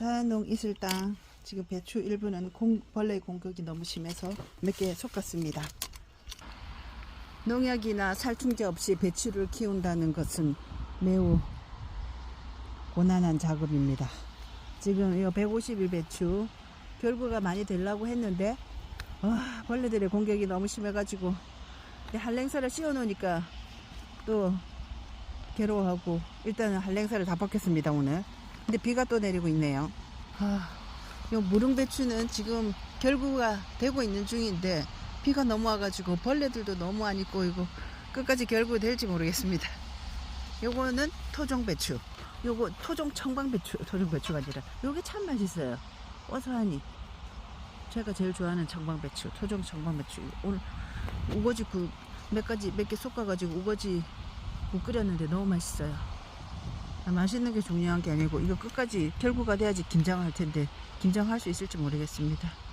자농 땅 지금 배추 일부는 공, 벌레 공격이 너무 심해서 몇 개 솎았습니다. 농약이나 살충제 없이 배추를 키운다는 것은 매우 고난한 작업입니다. 지금 이 150일 배추 결과가 많이 되려고 했는데 와, 벌레들의 공격이 너무 심해가지고 한랭사를 씌워놓으니까 또 괴로워하고 일단은 한랭사를 다 벗겼습니다 오늘 근데 비가 또 내리고 있네요. 아, 요 무릉배추는 지금 결구가 되고 있는 중인데 비가 너무 와가지고 벌레들도 너무 많이 꼬이고 끝까지 결구 될지 모르겠습니다. 요거는 토종배추. 요거 토종 청방배추 토종배추가 아니라 요게 참 맛있어요. 고소하니. 제가 제일 좋아하는 청방배추 토종 청방배추. 오늘 우거지 국몇 가지 몇개 섞어가지고 우거지 국 끓였는데 너무 맛있어요. 아, 맛있는 게 중요한 게 아니고 이거 끝까지 결구가 돼야지 김장할 텐데 김장할 수 있을지 모르겠습니다